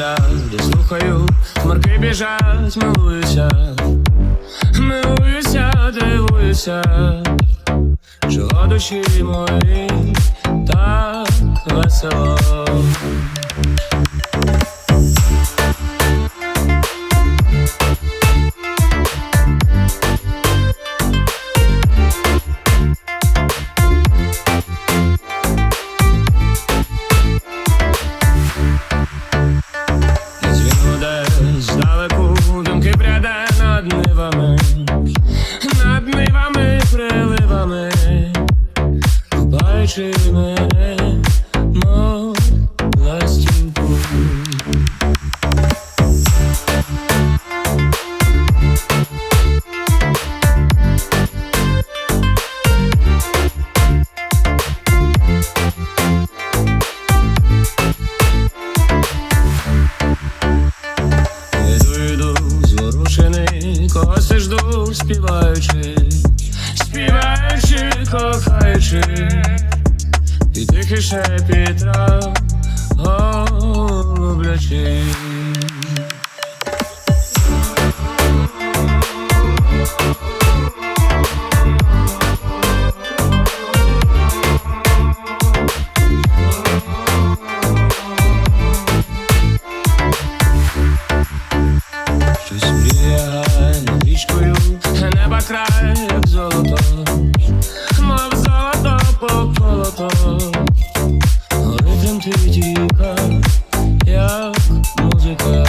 Шумлять, я слухаю, хмарки біжать, милуюся, милуюся, дивуюся, чого душі мої над нивами, над нивами, приливами, мене, мов когось співаючи, співаючи, кохаючи, і тихий шепіт трав, тремтить ріка, як музика.